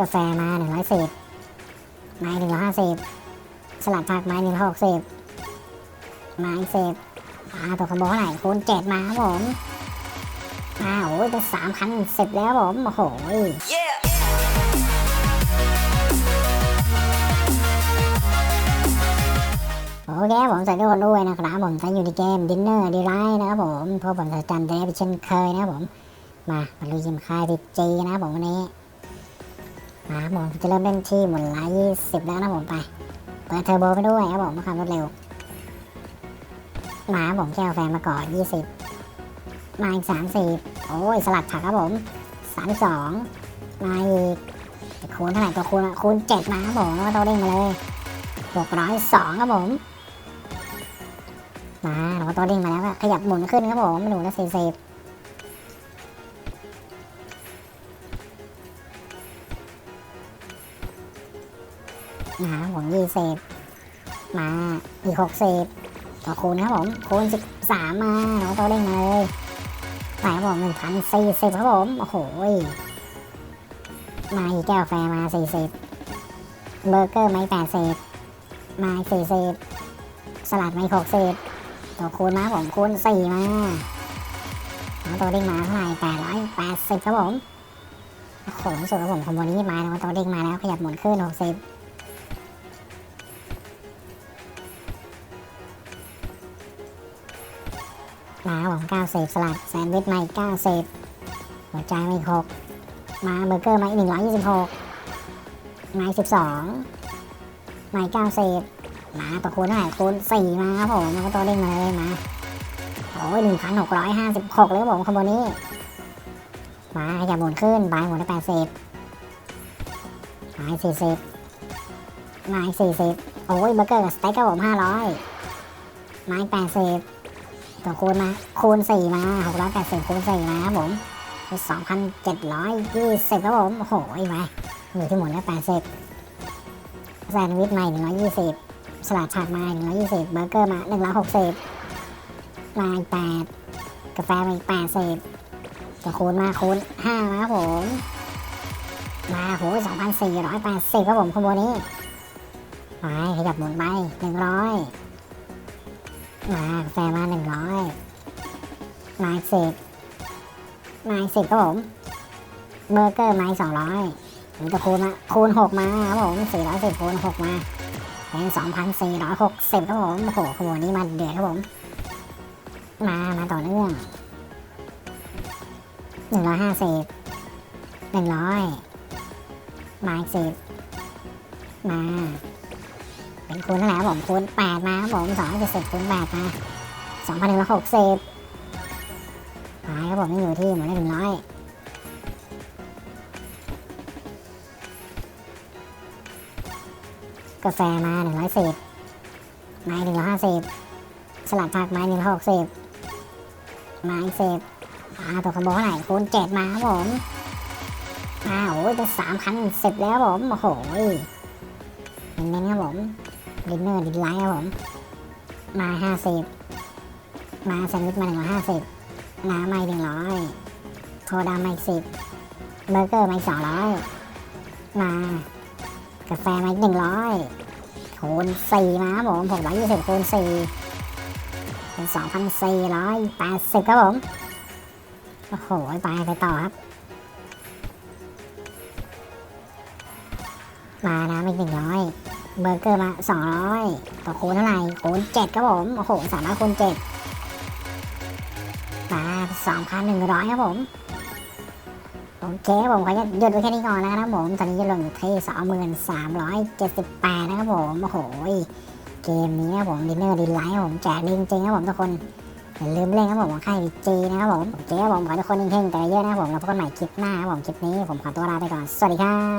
กาแฟมาหนึ่งร้อยสิบไม้หนึ่งร้อยห้าสิบสลัดผักไม้หนึ่งร้อยหกสิบไม้สิบอ่าตัวคอมโบเท่าไหร่คูณเจ็ดมาครับผมอ่าโอ้ยเป็นสามพันสิบแล้วผมโอ้โหโอเคผมสวัสดีทุกคนด้วยนะครับผมตอนอยู่ในเกม Dinner d e l i g h t นะครับผมพบผมสัจจันเดฟเช่นเคยนะครับผม มามาลุยยิมคายทีจีนะครับผมวันนี้ มาครับผมจะเริ่มเล่นที่หมดละยี่สิบแล้วนะผมไป เปิดเทอร์โบไปด้วยครับผมเพื่อความรวดเร็ว มาครับผมแก้วแฟนมาก่อนยี่สิบมาอีกสามสิบโอ้ยสลัดผักครับผมสามสองมาอีกคูณเท่าไหร่ตัวคูณคูณเจ็ดมาครับผมแล้วก็โตเด้งมาเลยหกร้อยสองครับผมมาเราก็ตัวเด้งมาแล้วก็ขยับหมุนขึ้นครับผมหนูละสี่สิบ มาครับผมยี่สิบมาอีกหกสิบต่อคูณครับผมคูณสิบสามมาเราก็ตัวเด้งมาเลยไปครับผมหนึ่งพันสี่สิบครับผมโอ้โหมาอีกแก้วแฟร์มาสี่สิบเบอร์เกอร์ไม่แปดสิบมาสี่สิบสลัดไม่หกสิบตัวคูณมาผมคูณสี่มาแล้วตัวเด้งมาเท่าไหร่แปดร้อยแปดสิบครับผมโอ้โหสุดครับผมคอมโบนี้มาแล้วตัวเด้งมาแล้วขยับหมุนขึ้นหกสิบ มาบผมเก้าสิบสลัดแซนด์วิชมาอีกเก้าสิบหัวใจมาอีกหกมาเบอร์เกอร์มาอีกหนึ่งร้อยยี่สิบหกมาอีกสิบสองมาอีกเก้าสิบมาตัวคูณเท่าไหร่คูณสี่มาครับผมแล้วก็ตัวเด้งมาเลยมาโอ้ยหนึ่งพันหกร้อยห้าสิบหกเลยครับผมคอมโบนี้ มาขยับหมุนขึ้นบายหมุนได้แปดสิบมาสี่สิบมาสี่สิบโอ้ยเบอร์เกอร์กับสเต็กครับผมห้าร้อยมาแปดสิบ ตัวคูณมา คูณสี่มาหกร้อยแปดสิบคูณสี่มาครับผมสองพันเจ็ดร้อยยี่สิบครับผมโอ้โหไปอยู่ที่หมุนได้แปดสิบแซนด์วิชใหม่หนึ่งร้อยยี่สิบสลัดผักมา120เบอร์เกอร์มา160มาอีก8กาแฟมาอีก80จะคูณมาคูณ5มาครับผม มาโห2,480ครับผมคอมโบนี้ไปขยับหมุนไป100 มากาแฟมาหนึ่งร้อยมาอีกสิบมาอีกสิบครับผมเบอร์เกอร์มาสองร้อยนี่จะคูณมาคูณหกมาครับผมสี่ร้อยสิบคูณหกมาเป็นสองพันสี่ร้อยหกสิบครับผมโอ้โหขบวนนี้มาเดือดครับผม มามาต่อเนื่องหนึ่งร้อยห้าสิบหนึ่งร้อยมาอีกสิบมา เป็นคูณเท่าไหร่ครับผมคูณ8มาครับผม270คูณ8มา2,160ไปครับผมนี่อยู่ที่หมดได้ถึงร้อยกาแฟมาหนึ่งร้อยสิบไม้หนึ่งร้อยห้าสิบสลัดผักไม้หนึ่งร้อยหกสิบไม้สิบอ่าตัวคอมโบเท่าไหร่คูณเจ็ดมาครับผมอ่าโอ้ยเป็นสามพันสิบแล้วครับผมโอ้โหเน้นๆครับผม ดินเนอร์ดินไลท์ครับผมมาห้าสิบมาแซนด์วิชมาหนึ่งร้อยห้าสิบน้ำไม่หนึ่งร้อยโทดามไม่สิบเบอร์เกอร์ไม่สองร้อยมากาแฟมาหนึ่งร้อยคูณสี่มาครับผมผมร้อยยี่สิบคูณสี่เป็นสองพันสี่ร้อยแปดสิบครับผมโอ้โหไปไปต่อครับ มานะอีกหนึ่งร้อย เบอร์เกอร์มาสองร้อยต่อคูณเท่าไหร่คูณเจ็ดครับผม โอ้โหสามารถคูณเจ็ดมาสองพันหนึ่งร้อยครับผมโอเคครับผมขอหยุดไว้แค่นี้ก่อนนะครับผม ตอนนี้จะลงอยู่ที่สองหมื่นสามร้อยเจ็ดสิบแปดนะครับผม โอ้โห เกมนี้ครับผมดินเนอร์ดินไลท์ผมแจกดีจริงๆครับผมทุกคนอย่าลืมเล่นครับผมของค่ายจีนะครับผมโอเคครับผมขอทุกคนเฮงๆแต่เยอะนะครับผมแล้วพบกันใหม่คลิปหน้าครับผมคลิปนี้ผมขอตัวลาไปก่อน สวัสดีครับ